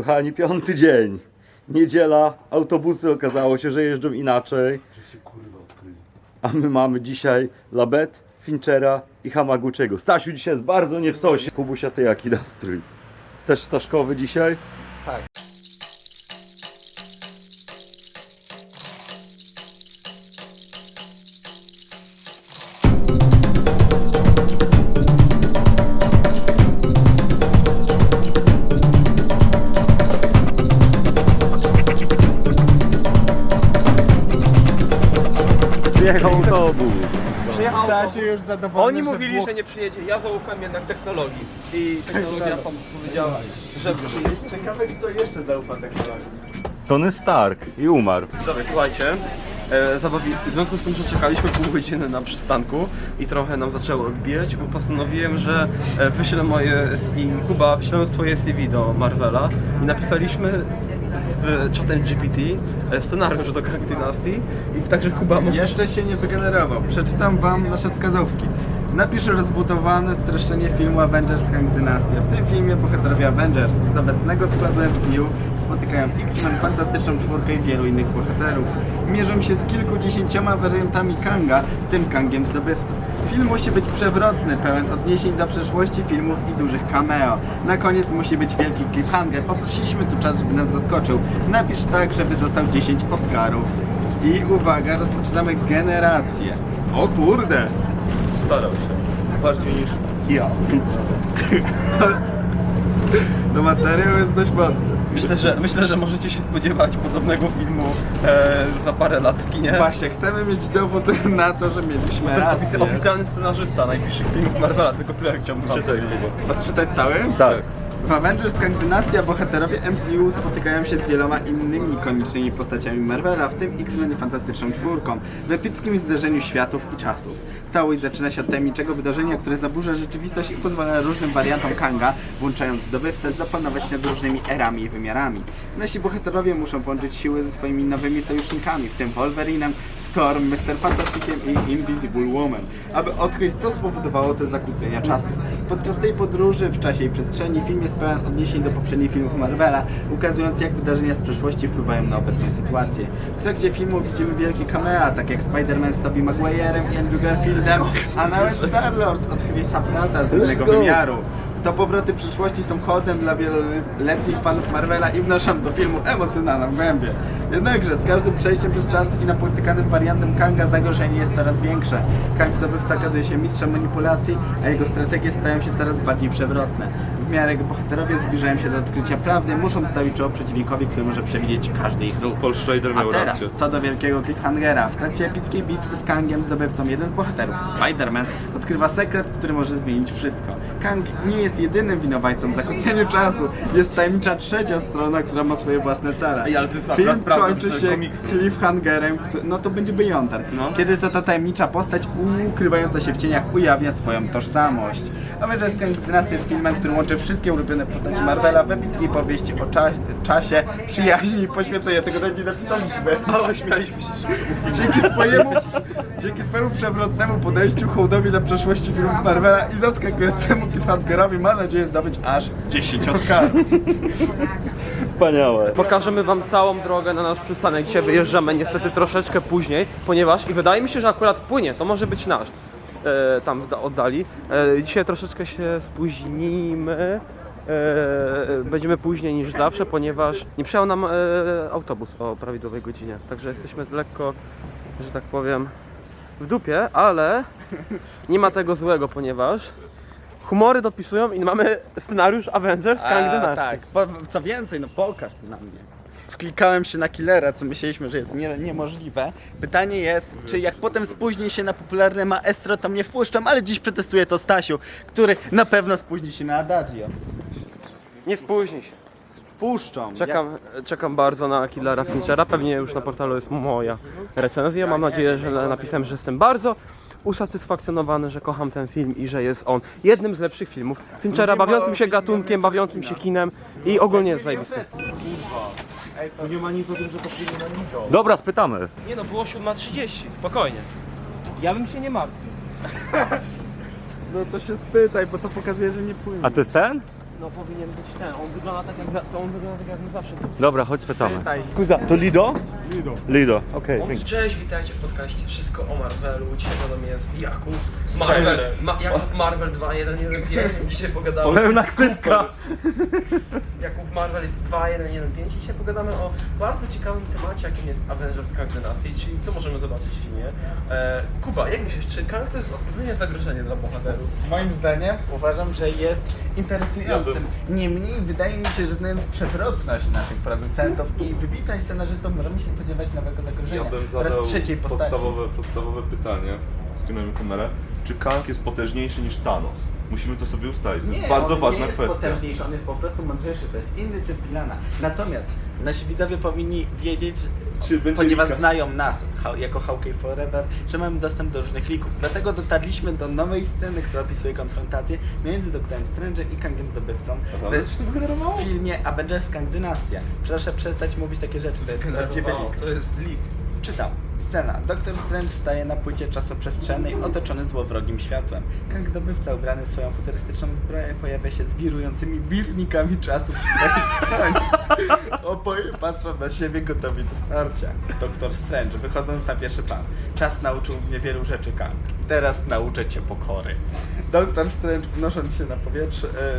Kochani, piąty dzień. Niedziela, autobusy okazało się, że jeżdżą inaczej. A my mamy dzisiaj Labet, Finchera i Hamaguchiego. Stasiu dzisiaj jest bardzo nie w sosie. Kubusia, ty jaki nastrój? Też Staszkowy dzisiaj? Zadowolony, Oni mówili, było- że nie przyjedzie. Ja zaufałem jednak technologii. I technologia tam powiedziała, że przyjedzie. Ciekawe kto jeszcze zaufa technologii. Tony Stark i umarł. Dobra, słuchajcie. E, zabawi... W związku z tym, że czekaliśmy pół godziny na przystanku i trochę nam zaczęło odbijać, postanowiłem, że e, wyślę moje i Kuba wyślemy swoje CV do Marvela i napisaliśmy z czatem GPT e, scenariusz do Kang Dynasty i także Kuba może... Jeszcze się nie wygenerował. Przeczytam wam nasze wskazówki. Napisz rozbudowane streszczenie filmu Avengers Kang Dynastia. W tym filmie bohaterowie Avengers z obecnego składu MCU spotykają X-Men, Fantastyczną Czwórkę i wielu innych bohaterów. Mierzą się z kilkudziesięcioma wariantami Kanga, w tym Kangiem zdobywcą. Film musi być przewrotny, pełen odniesień do przeszłości filmów i dużych cameo. Na koniec musi być wielki cliffhanger. Poprosiliśmy tu czas, żeby nas zaskoczył. Napisz tak, żeby dostał 10 Oscarów. I uwaga, rozpoczynamy generację. O kurde! Starał się. Bardziej niż Ja. No materiał jest dość mocny. Myślę, że, myślę, że możecie się spodziewać podobnego filmu e, za parę lat w kinie. Właśnie, chcemy mieć dowód na to, że mieliśmy To jest rację. ofic- oficjalny scenarzysta najbliższych filmów Marvela, tylko tyle chciałbym wam Czytaj, powiedzieć. Odczytać cały? Tak. W Avengers Kang Dynastia bohaterowie MCU spotykają się z wieloma innymi ikonicznymi postaciami Marvela, w tym X-Men i Fantastyczną Czwórką, w epickim zderzeniu światów i czasów. Całość zaczyna się od tajemniczego wydarzenia, które zaburza rzeczywistość i pozwala różnym wariantom Kanga, włączając zdobywcę, zapanować nad różnymi erami i wymiarami. Nasi bohaterowie muszą połączyć siły ze swoimi nowymi sojusznikami, w tym Wolverinem, Storm, Mr. Fantastikiem i Invisible Woman, aby odkryć, co spowodowało te zakłócenia czasu. Podczas tej podróży w czasie i przestrzeni film jest pełen odniesień do poprzednich filmów Marvela, ukazując jak wydarzenia z przeszłości wpływają na obecną sytuację. W trakcie filmu widzimy wielkie camea, tak jak Spider-Man z Tobey Maguire'em i Andrew Garfieldem, a nawet Star-Lord od Chrisa Pratta z innego go. wymiaru. To powroty przyszłości są hodem dla wieloletnich fanów Marvela i wnoszą do filmu emocjonalną głębię. Jednakże z każdym przejściem przez czas i napotykanym wariantem Kanga zagrożenie jest coraz większe. Kang zdobywca okazuje się mistrzem manipulacji, a jego strategie stają się coraz bardziej przewrotne. W miarę jak bohaterowie zbliżają się do odkrycia prawdy, muszą stawić czoło przeciwnikowi, który może przewidzieć każdy ich ruch. Paul Schrader A miał teraz, rację. co do wielkiego cliffhangera. W trakcie epickiej bitwy z Kangiem zdobywcą jeden z bohaterów, Spider-Man, odkrywa sekret, który może zmienić wszystko. Kang nie jest jedynym winowajcą w zakłóceniu czasu. Jest tajemnicza trzecia strona, która ma swoje własne cele. Ej, ale to jest Film akurat prawda kończy z się komiksu. cliffhangerem, no to będzie Beyonder. No. Kiedy to ta tajemnicza postać ukrywająca się w cieniach ujawnia swoją tożsamość. Avengers Kang Dynasty jest filmem, który łączy wszystkie ulubione postaci Marvela w epickiej powieści o czasie, czasie przyjaźni i poświęcenia. Tego nawet nie napisaliśmy. Ale śmialiśmy się z tego filmu. Dzięki swojemu, dzięki swojemu przewrotnemu podejściu hołdowi na przeszłości filmów Marvela i zaskakującemu cliffhangerowi ma nadzieję zdobyć aż 10 Oscarów. Wspaniałe. Pokażemy wam całą drogę na nasz przystanek. Dzisiaj wyjeżdżamy niestety troszeczkę później, ponieważ i wydaje mi się, że akurat płynie, to może być nasz. E, tam oddali. E, dzisiaj troszeczkę się spóźnimy. E, będziemy później niż zawsze, ponieważ nie przyjechał nam e, autobus o prawidłowej godzinie. Także jesteśmy lekko, że tak powiem, w dupie, ale nie ma tego złego, ponieważ humory dopisują i mamy scenariusz Avengers Kang A, Dynasty. tak, po, co więcej, no pokaż to na mnie. Wklikałem się na killera, co myśleliśmy, że jest nie, niemożliwe. Pytanie jest, czy jak potem spóźni się na popularne maestro, to mnie wpuszczam, ale dziś przetestuję to Stasiu, który na pewno spóźni się na Adagio. Nie spóźnij się. Wpuszczą. Czekam, czekam bardzo na Killera Finchera. Pewnie już na portalu jest moja recenzja. Mam nadzieję, że napisałem, że jestem bardzo usatysfakcjonowany, że kocham ten film i że jest on jednym z lepszych filmów Finchera, bawiącym o się gatunkiem, bawiącym się kinem i ogólnie jest zajebisty. Dobra, spytamy. Nie no, było 7.30, spokojnie. Ja bym się nie martwił. No to się spytaj, bo to pokazuje, że nie płynie. A to jest ten? No powinien być ten, on wygląda tak jak, to on wygląda tak jak my zawsze. Dobra, chodź spytamy. Kuza, to Lido? Lido. Lido, okej. dzięki. Cześć, witajcie w podcaście Wszystko o Marvelu. Dzisiaj ze mną jest Jakub. Marvel, ma, Jakub Marvel 2115. Dzisiaj pogadamy Pełna ksywka. Jakub Marvel 2115. Dzisiaj pogadamy o bardzo ciekawym temacie, jakim jest Avengers Kang Dynasty, czyli co możemy zobaczyć w filmie. E, Kuba, jak myślisz, czy Kang to jest odpowiednie zagrożenie dla bohaterów? Moim zdaniem uważam, że jest interesującym. Niemniej wydaje mi się, że znając przewrotność naszych producentów i wybitność scenarzystów, możemy się spodziewać nowego zagrożenia Ja bym oraz zadał trzeciej postaci. podstawowe, podstawowe pytanie, skieruję kamerę. Czy Kang jest potężniejszy niż Thanos? Musimy to sobie ustalić. To jest bardzo on ważna nie jest kwestia. potężniejszy, on jest po prostu mądrzejszy, to jest inny typ pilana. Natomiast nasi widzowie powinni wiedzieć, ponieważ znają nas ha- jako Hawkeye Forever, że mamy dostęp do różnych lików. Dlatego dotarliśmy do nowej sceny, która opisuje konfrontację między Doktorem Strange'em i Kangiem Zdobywcą to wygenerowało? w filmie Avengers Kang Dynastia. Proszę przestać mówić takie rzeczy, to jest prawdziwy lik. to jest leak. Czytam. Scena. Doktor Strange staje na płycie czasoprzestrzennej, otoczony złowrogim światłem. Kang zdobywca ubrany w swoją futurystyczną zbroję pojawia się z wirującymi wirnikami czasu przy swojej stronie. Oboje patrzą na siebie gotowi do starcia. Doktor Strange, wychodząc na pierwszy plan. Czas nauczył mnie wielu rzeczy, Kang. Teraz nauczę cię pokory. Doktor Strange, wnosząc się na, e,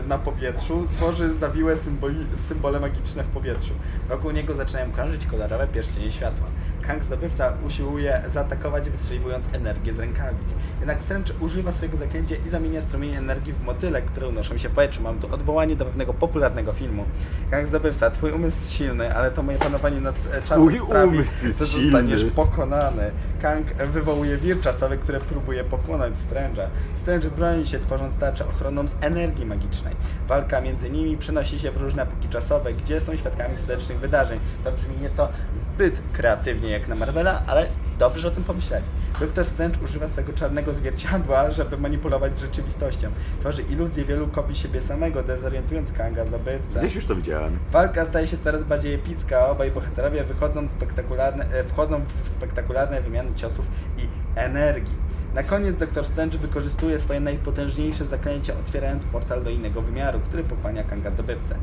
na powietrzu, tworzy zawiłe symboli, symbole magiczne w powietrzu. Wokół niego zaczynają krążyć kolorowe pierścienie światła. Kang zdobywca usiłuje zaatakować, wystrzeliwując energię z rękawic. Jednak Strange używa swojego zaklęcia i zamienia strumień energii w motyle, które unoszą się w powietrzu. Mam tu odwołanie do pewnego popularnego filmu. Kang zdobywca, twój umysł jest silny, ale to moje panowanie nad e, czasem Twój sprawi, że silny. zostaniesz pokonany. Kang wywołuje wir czasowy, który próbuje pochłonąć Strange'a. Strange broni się, tworząc tarczę ochronną z energii magicznej. Walka między nimi przenosi się w różne epoki czasowe, gdzie są świadkami historycznych wydarzeń. To brzmi nieco zbyt kreatywnie jak na Marvela, ale dobrze, że o tym pomyśleli. Doktor Strange używa swojego czarnego zwierciadła, żeby manipulować rzeczywistością. Tworzy iluzję wielu kopii siebie samego, dezorientując Kanga zdobywcę. Gdzieś już to widziałem. Walka staje się coraz bardziej epicka, obaj bohaterowie wychodzą spektakularne, e, wchodzą w spektakularne wymiany ciosów i energii. Na koniec Doktor Strange wykorzystuje swoje najpotężniejsze zaklęcie, otwierając portal do innego wymiaru, który pochłania Kanga zdobywcę.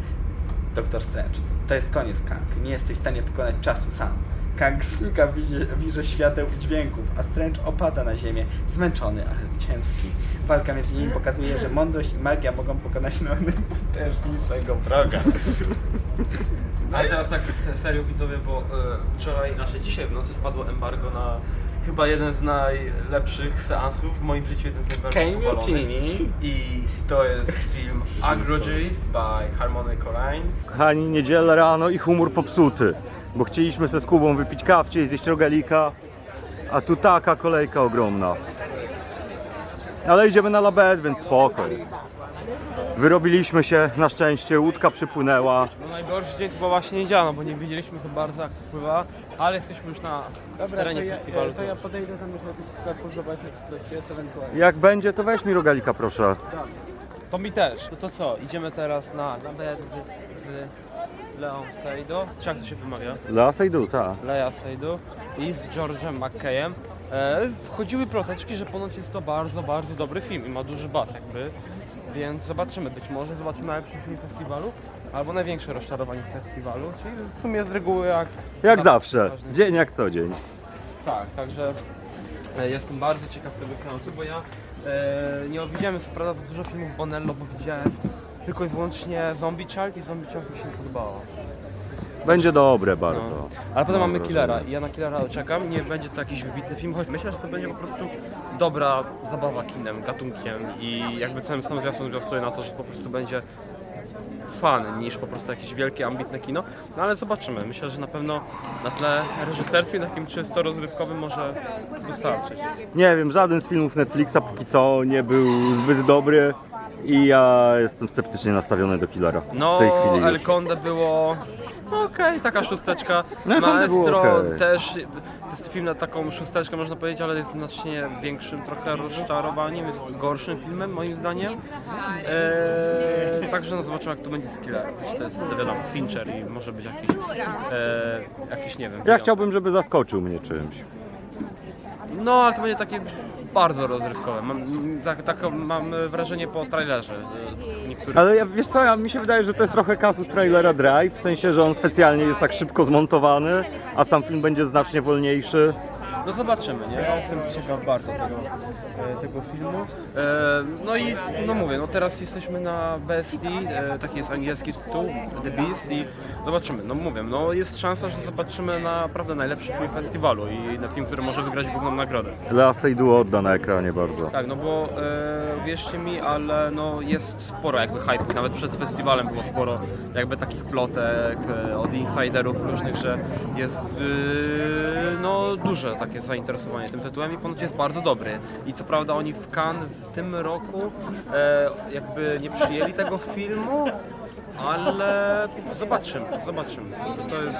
Doktor Strange, to jest koniec Kang. Nie jesteś w stanie pokonać czasu sam. Kang znika w wirze- świateł i dźwięków, a Strange opada na ziemię, zmęczony, ale zwycięski. Walka między nimi pokazuje, że mądrość i magia mogą pokonać najpotężniejszego wroga. A teraz tak se- serio widzowie, bo e, wczoraj, znaczy dzisiaj w nocy spadło embargo na chyba jeden z najlepszych seansów w moim życiu, jeden z najbardziej you pochwalonych. I to jest film Agrodrift by Harmony Corrine. Kochani, niedzielę rano i humor popsuty. Bo chcieliśmy ze z Kubą wypić kawcie i zjeść rogalika, a tu taka kolejka ogromna. Ale idziemy na labet, więc spoko jest. Wyrobiliśmy się, na szczęście, łódka przypłynęła. No najgorszy dzień to była właśnie niedziela, no bo nie widzieliśmy za bardzo jak to pływa, ale jesteśmy już na terenie festiwalu. podejdę tam już do tych sklepów, zobaczyć coś jest ewentualnie. Jak będzie, to weź mi rogalika, proszę. To mi też. No to co, idziemy teraz na labet z Leon Seydoux, czy jak to się wymawia? Lea Seydoux, tak. Leia Seydoux i z George'em McKayem. E, wchodziły ploteczki, że ponoć jest to bardzo, bardzo dobry film i ma duży bas jakby. Więc zobaczymy, być może zobaczymy najlepszy film festiwalu, albo największe rozczarowanie festiwalu, czyli w sumie z reguły jak... Jak zawsze, ważnych- dzień jak co dzień. Tak, także e, jestem bardzo ciekaw tego seansu, bo ja e, nie widziałem co prawda za dużo filmów Bonello, bo widziałem tylko i wyłącznie Zombie Child i Zombie Child mi się nie podobało. Będzie dobre bardzo. No. Ale potem mamy Killera i ja na Killera czekam. Nie będzie to jakiś wybitny film, choć myślę, że to będzie po prostu dobra zabawa kinem, gatunkiem i jakby całym sam zwiastun zwiastuje na to, że po prostu będzie fan niż po prostu jakieś wielkie, ambitne kino. No ale zobaczymy. Myślę, że na pewno na tle reżyserskim, takim czysto rozrywkowym może wystarczyć. Nie wiem, żaden z filmów Netflixa póki co nie był zbyt dobry i ja jestem sceptycznie nastawiony do Killera No, w tej chwili już. El Conde było okej, taka szósteczka. El Conde było Maestro okej. też, to jest film na taką szósteczkę można powiedzieć, ale jest znacznie większym trochę rozczarowaniem, jest gorszym filmem moim zdaniem. Eee, także no zobaczymy jak to będzie z Killerem. To jest wiadomo, Fincher i może być jakiś, eee, jakiś nie wiem. Ja wyjątek. chciałbym, żeby zaskoczył mnie czymś. No, ale to będzie takie bardzo rozrywkowe. Mam, tak, tak mam wrażenie po trailerze. Niektórych. Ale ja, wiesz co, ja, mi się wydaje, że to jest trochę kasus trailera Drive, w sensie, że on specjalnie jest tak szybko zmontowany, a sam film będzie znacznie wolniejszy. No zobaczymy, nie? Ja jestem ciekaw bardzo tego, e, tego filmu. E, no i no mówię, no teraz jesteśmy na Bestii, e, taki jest angielski tytuł, The Beast i zobaczymy, no mówię, no jest szansa, że zobaczymy naprawdę najlepszy film festiwalu i na film, który może wygrać główną nagrodę. Lea Seydoux odda na ekranie bardzo. Tak, no bo e, wierzcie mi, ale no jest sporo jakby hype, nawet przed festiwalem było sporo jakby takich plotek e, od insiderów różnych, że jest e, no duże takie zainteresowanie tym tytułem i ponoć jest bardzo dobry. I co prawda oni w Cannes w tym roku e, jakby nie przyjęli tego filmu, ale zobaczymy, zobaczymy. To jest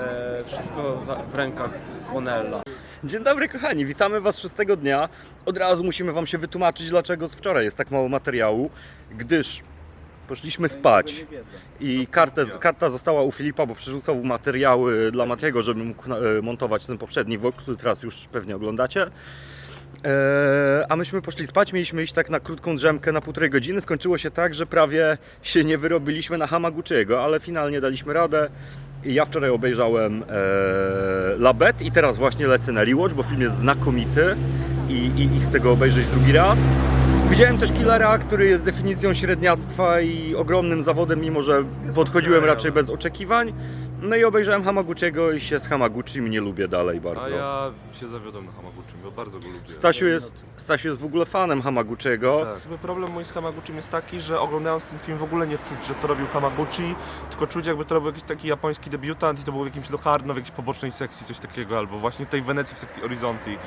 e, wszystko w rękach Bonella. Dzień dobry kochani, witamy Was szóstego dnia. Od razu musimy Wam się wytłumaczyć, dlaczego z wczoraj jest tak mało materiału, gdyż poszliśmy spać i kartę, karta została u Filipa, bo przerzucał materiały dla Matiego, żeby mógł e, montować ten poprzedni vlog, który teraz już pewnie oglądacie. Eee, a myśmy poszli spać, mieliśmy iść tak na krótką drzemkę na półtorej godziny. Skończyło się tak, że prawie się nie wyrobiliśmy na Hamaguchiego, ale finalnie daliśmy radę. I ja wczoraj obejrzałem e, Labet i teraz właśnie lecę na rewatch, bo film jest znakomity i, i, i chcę go obejrzeć drugi raz. Widziałem też Killera, który jest definicją średniactwa i ogromnym zawodem, mimo że podchodziłem raczej bez oczekiwań. No i obejrzałem Hamaguchiego i się z Hamaguchim nie lubię dalej bardzo. A ja się zawiodłem na Hamaguchim, bo bardzo go lubię. Stasiu jest, Stasiu jest w ogóle fanem Hamaguchiego. Tak. Jakby problem mój z Hamaguchim jest taki, że oglądając ten film w ogóle nie czuć, że to robił Hamaguchi, tylko czuć jakby to robił jakiś taki japoński debiutant i to był w jakimś Locarno, w jakiejś pobocznej sekcji, coś takiego, albo właśnie tej Wenecji w sekcji Horizonti.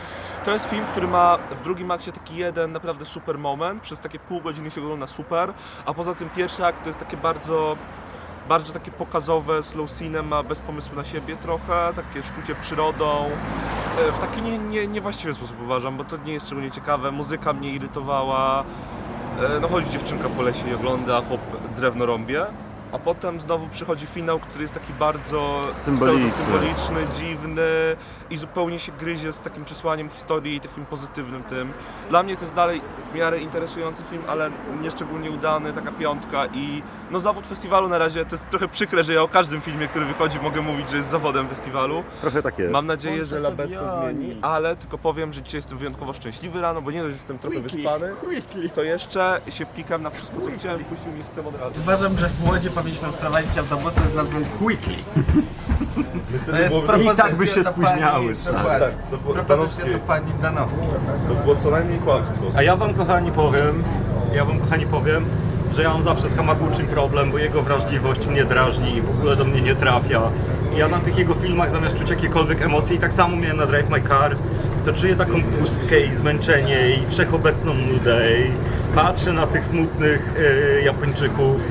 To jest film, który ma w drugim akcie taki jeden naprawdę super moment, przez takie pół godziny się ogląda super, a poza tym pierwszy akt to jest takie bardzo bardzo takie pokazowe, slow cinema, bez pomysłu na siebie trochę, takie szczucie przyrodą, e, w taki nie, nie, niewłaściwy sposób uważam, bo to nie jest szczególnie ciekawe, muzyka mnie irytowała, E, no chodzi dziewczynka po lesie i ogląda, chłop drewno rąbie, a potem znowu przychodzi finał, który jest taki bardzo Symboliczny. symboliczny, dziwny i zupełnie się gryzie z takim przesłaniem historii i takim pozytywnym tym. Dla mnie to jest dalej w miarę interesujący film, ale nieszczególnie udany, taka piątka i no zawód festiwalu na razie, to jest trochę przykre, że ja o każdym filmie, który wychodzi mogę mówić, że jest zawodem festiwalu. Trochę tak jest. Mam nadzieję, że Labet to zmieni, ale tylko powiem, że dzisiaj jestem wyjątkowo szczęśliwy rano, bo nie dość, że jestem trochę Quickly, wyspany, quickly. to jeszcze się wklikam na wszystko, co chciałem, puścił mi z od razu. Uważam, że w Łodzi powinniśmy wprowadzić autobusy z nazwą Quickly. To jest propozycja tak by się do spóźniały. Pani, dokładnie. Tak, to było propozycja Zdanowskiej. do pani Zdanowskiej. To było co najmniej kłamstwo. A ja wam kochani powiem, ja wam kochani powiem, że ja mam zawsze z Hamaguchim problem, bo jego wrażliwość mnie drażni i w ogóle do mnie nie trafia. I ja na tych jego filmach zamiast czuć jakiekolwiek emocje i tak samo miałem na Drive My Car, to czuję taką pustkę i zmęczenie i wszechobecną nudę i patrzę na tych smutnych e, Japończyków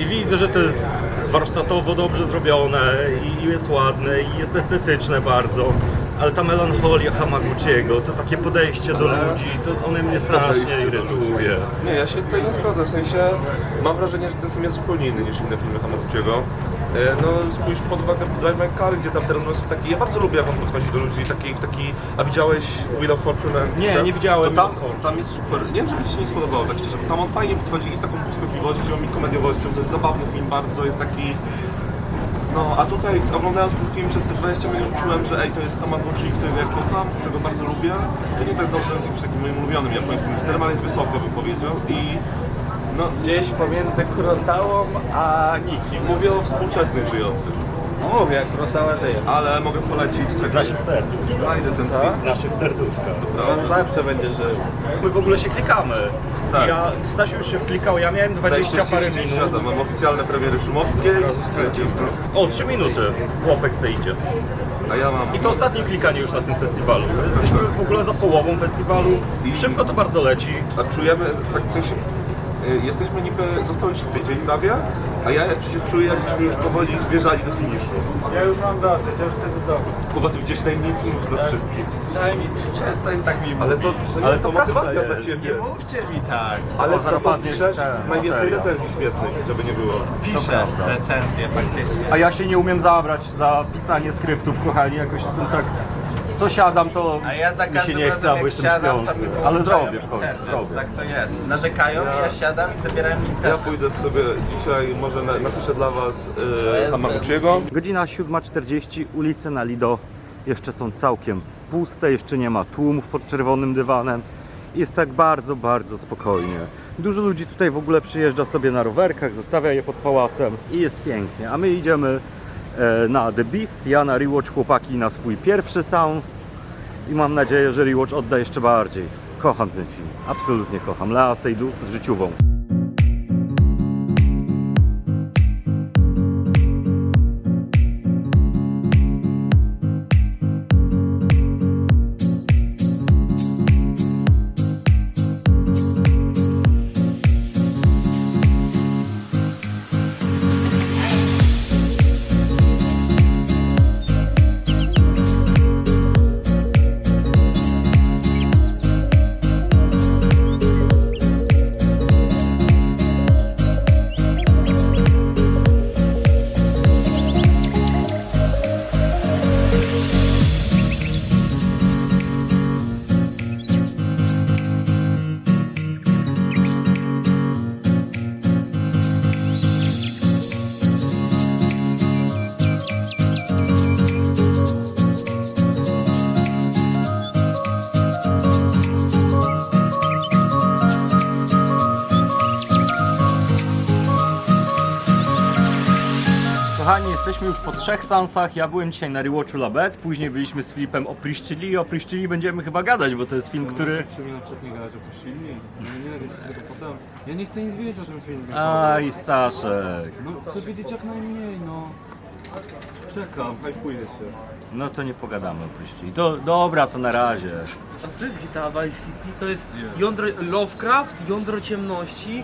i widzę, że to jest warsztatowo dobrze zrobione i jest ładne i jest estetyczne bardzo. Ale ta melancholia Hamaguchiego, to takie podejście do ludzi, to one mnie strasznie irytuje. Nie, ja się tutaj nie zgodzę, w sensie mam wrażenie, że ten film jest zupełnie inny niż inne filmy Hamaguchiego. E, No spójrz pod uwagę Drive My Car, gdzie tam teraz są taki, ja bardzo lubię jak on podchodzi do ludzi, taki, w taki, a widziałeś Wheel of Fortune? Nie, Ten? nie widziałem To tam, tam jest super, nie wiem, czy mi się nie spodobało tak szczerze, bo tam on fajnie podchodzi i z taką błyskotliwością i komediowością, to jest zabawny film bardzo, jest taki no, a tutaj oglądając ten film przez te 20 minut czułem, że ej, to jest Hamaguchi, którego ja kocham, którego bardzo lubię. To nie tak zdążając jakimś takim moim ulubionym japońskim reżyserem, ale jest wysoko, bym powiedział. I no, Gdzieś pomiędzy Kurosałą a nikim. mówię o współczesnych żyjących, No mówię, Kurosawa żyje. ale mogę polecić, W czekaj, naszych serduszkach. znajdę ten film. W naszych serduszkach. On zawsze będzie żył. My w ogóle się klikamy. Tak. Ja, Stasiu już się wklikał, ja miałem 20 parę Najszczęśliwszy świata. minut. Mam oficjalne premiery Szumowskiej, O, 3 minuty. Chłopek se idzie. a ja mam... I to ostatnie klikanie już na tym festiwalu. Jesteśmy w ogóle za połową festiwalu. Szybko to bardzo leci. A czujemy, tak sensie, y, jesteśmy niby, został jeszcze tydzień prawie, a ja przecież czuję, jakbyśmy już powoli zmierzali do finiszu. Ja już mam dosyć, ja już chcę do domu. Kuba, ty widziałeś najmniej filmów z nas wszystkich. Daj mi, przestań tak mi Ale to, ale to motywacja dla ciebie. Nie mówcie mi tak. Ale O, co zaraz padnie piszesz? ten, Najwięcej recenzji świetnych, żeby nie było. Piszę prawda. recenzję faktycznie. A ja się nie umiem zabrać za pisanie skryptów, kochani, jakoś jestem tak co siadam, to A ja za mi się każdym nie chce, razem bo jak jestem siadam, to śpiący. mi Ale zrobię w końcu, internet, zrobię. Tak to jest. Narzekają i ja siadam i zabierają mi Ja internet. pójdę sobie dzisiaj, może na, napiszę dla was yy, Hamaguchiego. Godzina 7.40, ulice na Lido jeszcze są całkiem puste, jeszcze nie ma tłumów pod czerwonym dywanem. Jest tak bardzo, bardzo spokojnie. Dużo ludzi tutaj w ogóle przyjeżdża sobie na rowerkach, zostawia je pod pałacem i jest pięknie. A my idziemy e, na The Beast, ja na Rewatch, chłopaki na swój pierwszy seans i mam nadzieję, że Rewatch odda jeszcze bardziej. Kocham ten film, absolutnie kocham. Lea Seydoux z życiową. Jesteśmy już po trzech seansach. Ja byłem dzisiaj na Rewatchu Labet, później byliśmy z Filipem o Priszczyli. O Priszczyli będziemy chyba gadać, bo to jest film, który... Czy mnie na przykład nie gadać o silni? Nie, nie, nie, tego potem. Ja nie chcę nic wiedzieć o tym filmie. Aj, Staszek. No chcę wiedzieć jak najmniej, no. Czekam, hypuję się. No to nie pogadamy o Priszczyli. To dobra, to na razie. A to jest Gita Vice City, to jest jądro Lovecraft, jądro ciemności.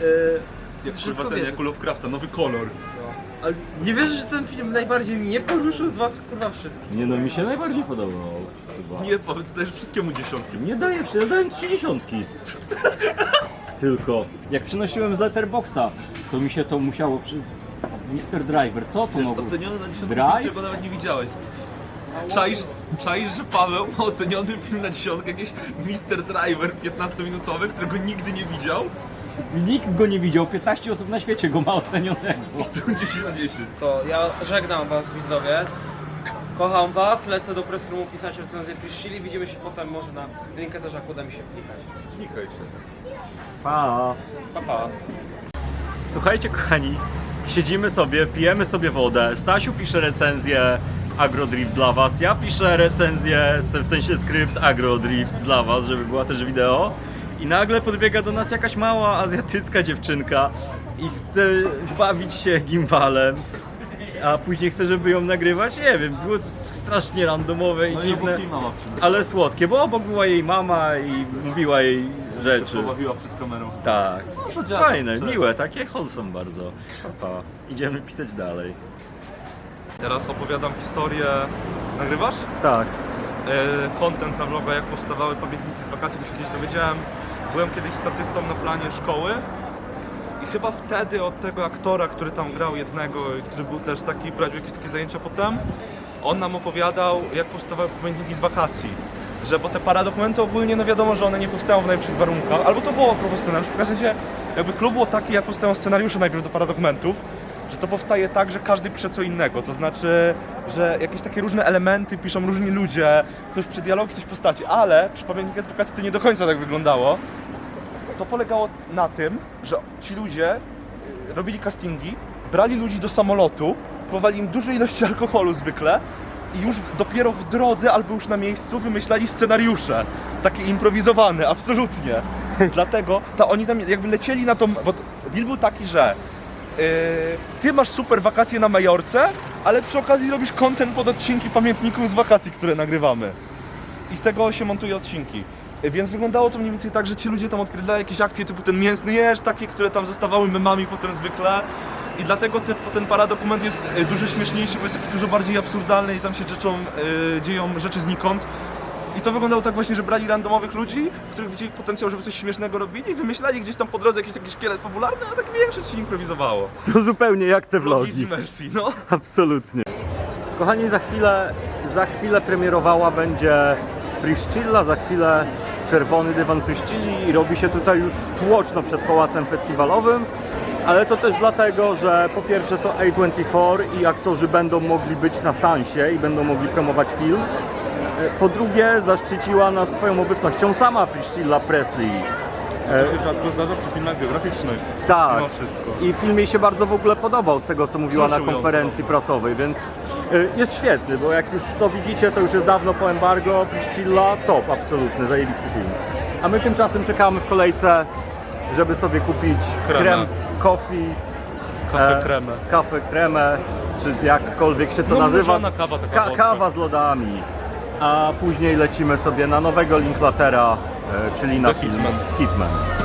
Yy, Jak wszystko kurwa ten, jak u Lovecrafta, nowy kolor. Ale nie wierzę, że ten film najbardziej mnie poruszył z was kurwa wszystkich. Nie no, mi się najbardziej podobał. Chyba. Nie, powiedz, dajesz wszystkiemu dziesiątki. Nie daję, ja dałem trzy dziesiątki. Tylko. Jak przynosiłem z Letterboxa, to mi się to musiało przy... Mr. Driver, co to mogło? Oceniony na dziesiątkę, Drive? którego nawet nie widziałeś. Czaisz, czaisz, że Paweł ma oceniony film na dziesiątkę, jakiś Mr. Driver 15-minutowy, którego nigdy nie widział Nikt go nie widział, 15 osób na świecie go ma ocenionego. i to 10 na 10. To ja żegnam was widzowie. Kocham was, lecę do press roomu pisać recenzję Piszcili. Widzimy się potem może na linkę też jak uda mi się wklikać. Klikaj się. Pa. Pa pa. Słuchajcie kochani, siedzimy sobie, pijemy sobie wodę, Stasiu pisze recenzję Agrodrift dla was, ja piszę recenzję, w sensie skrypt Agrodrift dla was, żeby była też wideo i nagle podbiega do nas jakaś mała azjatycka dziewczynka i chce bawić się gimbalem, a później chce, żeby ją nagrywać, nie wiem, było strasznie randomowe i No dziwne, ale słodkie, bo obok była jej mama i mówiła jej rzeczy. Pobawiła przed kamerą. Tak. działa, Fajne, miłe, takie wholesome bardzo. Pa. Idziemy pisać dalej. Teraz opowiadam historię. Nagrywasz? Tak. E, content na vloga, jak powstawały pamiętniki z wakacji, bo się kiedyś dowiedziałem. Byłem kiedyś statystą na planie szkoły i chyba wtedy od tego aktora, który tam grał jednego który był też taki, prowadził jakieś takie zajęcia potem, on nam opowiadał, jak powstawały pamiętniki z wakacji. Że bo te paradokumenty ogólnie, no wiadomo, że one nie powstają w najlepszych warunkach, albo to było propos scenariusz. W każdym razie, jakby klub było taki, jak powstają scenariusze najpierw do paradokumentów, że to powstaje tak, że każdy pisze co innego. To znaczy, że jakieś takie różne elementy piszą różni ludzie, ktoś przy dialogi, ktoś postaci, ale przy pamiętnikach z wakacji to nie do końca tak wyglądało. To polegało na tym, że ci ludzie y, robili castingi, brali ludzi do samolotu, próbowali im duże ilości alkoholu zwykle i już dopiero w drodze albo już na miejscu wymyślali scenariusze. Takie improwizowane, absolutnie. Dlatego to oni tam jakby lecieli na tą. Bo deal był taki, że yy, ty masz super wakacje na Majorce, ale przy okazji robisz content pod odcinki pamiętników z wakacji, które nagrywamy. I z tego się montuje odcinki. Więc wyglądało to mniej więcej tak, że ci ludzie tam odkrywali jakieś akcje typu ten mięsny jeż, takie, które tam zostawały memami potem zwykle. I dlatego te, ten paradokument jest y, dużo śmieszniejszy, bo jest taki dużo bardziej absurdalny i tam się rzeczą, y, dzieją rzeczy znikąd. I to wyglądało tak właśnie, że brali randomowych ludzi, w których widzieli potencjał, żeby coś śmiesznego robili i wymyślali gdzieś tam po drodze jakiś taki szkielet fabularny, a tak większość się improwizowało. To zupełnie jak te Vlogi z vlogi. imersji, no. Absolutnie. Kochani, za chwilę, za chwilę premierowała będzie Priscilla, za chwilę czerwony dywan Priscilli i robi się tutaj już tłoczno przed pałacem festiwalowym. Ale to też dlatego, że po pierwsze to A24 i aktorzy będą mogli być na sansie i będą mogli promować film. E, Po drugie, zaszczyciła nas swoją obecnością sama Priscilla Presley. E, To się rzadko zdarza przy filmach biograficznych. tak. Mimo wszystko. I film jej się bardzo w ogóle podobał z tego, co mówiła na ją konferencji prasowej, więc y, jest świetny, bo jak już to widzicie, to już jest dawno po embargo, Priscilla, top, absolutny, zajebisty film. A my tymczasem czekamy w kolejce, żeby sobie kupić Kremę. krem, coffee, Kafę e, kremę. kawę, kremę, czy jakkolwiek się to No, nazywa. mrożona kawa taka Ka- kawa z lodami. A później lecimy sobie na nowego Linklatera, e, czyli na The film Hitman. Hitman.